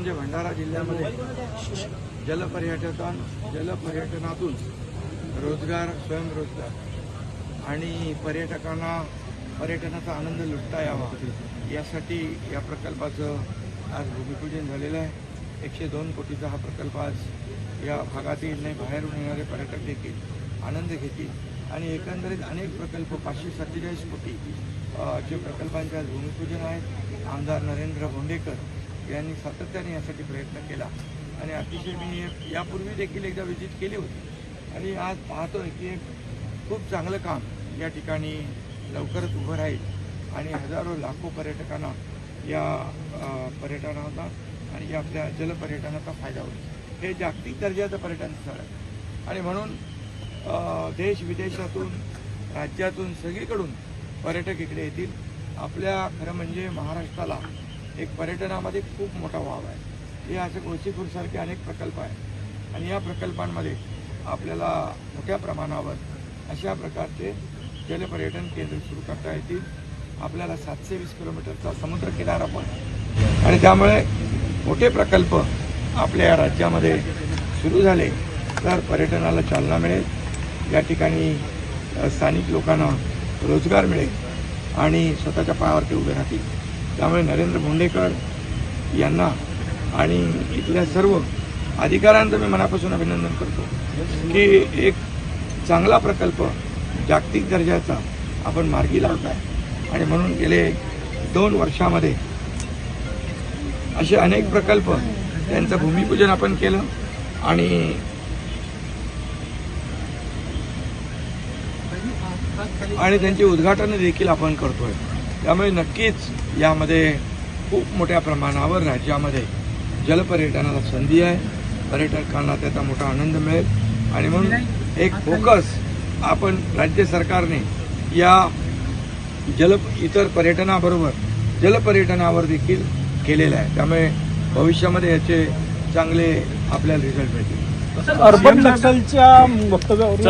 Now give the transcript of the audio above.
म्हणजे भंडारा जिल्ह्यामध्ये जलपर्यटन जलपर्यटनातून रोजगार स्वयंरोजगार आणि पर्यटकांना पर्यटनाचा आनंद लुटता यावा. यासाठी या प्रकल्पाचं आज भूमिपूजन झालेलं आहे. एकशे दोन कोटीचा हा प्रकल्प आज या भागातील नाही बाहेरून येणारे पर्यटक देखील आनंद घेतील आणि एकंदरीत अनेक प्रकल्प पाचशे सत्तेचाळीस कोटी जे प्रकल्पांचे आज भूमिपूजन आहेत आमदार नरेंद्र भोंडेकर यांनी सातत्याने यासाठी प्रयत्न केला. आणि अतिशय मी यापूर्वी देखील एकदा व्हिजिट केली होती. आणि आज पाहतोय की एक खूप चांगलं काम या ठिकाणी लवकरच उभं राहील. आणि हजारो लाखो पर्यटकांना या पर्यटनाचा आणि या आपल्या जलपर्यटनाचा फायदा होईल. हे जागतिक दर्जाचं पर्यटन स्थळ आहे. आणि म्हणून देश विदेशातून राज्यातून सगळीकडून पर्यटक इकडे येतील. आपल्या खरं म्हणजे महाराष्ट्राला एक पर्यटनामध्ये खूप मोठा वाव आहे. हे असे गोसीखूरसारखे अनेक प्रकल्प आहेत. आणि या प्रकल्पांमध्ये आपल्याला मोठ्या प्रमाणावर अशा प्रकारचे जलपर्यटन केंद्र सुरू करता येतील. आपल्याला सातशे वीस किलोमीटरचा समुद्र किनारा पण. आणि त्यामुळे मोठे प्रकल्प आपल्या या राज्यामध्ये सुरू झाले तर पर्यटनाला चालना मिळेल. या ठिकाणी स्थानिक लोकांना रोजगार मिळेल आणि स्वतःच्या पायावरती उभे राहतील. त्यामुळे नरेंद्र भोंडेकर यांना आणि इथल्या सर्व अधिकाऱ्यांचं मी मनापासून अभिनंदन करतो की एक चांगला प्रकल्प जागतिक दर्जाचा आपण मार्गी लावताय आणि म्हणून गेले दोन वर्षामध्ये असे अनेक प्रकल्प त्यांचं भूमिपूजन आपण केलं आणि आणि त्यांची उद्घाटन देखील आपण करतोय. त्यामुळे नक्कीच यामध्ये खूप मोठ्या प्रमाणावर राज्यामध्ये जलपर्यटनाला संधी आहे. पर्यटकांना त्याचा मोठा आनंद मिळेल. आणि म्हणून एक फोकस आपण राज्य सरकारने या जल इतर पर्यटनाबरोबर जलपर्यटनावर देखील केलेलं आहे. त्यामुळे भविष्यामध्ये याचे चांगले आपल्याला रिझल्ट मिळतील अर्बन नक्षलच्या वक्तव्यावरून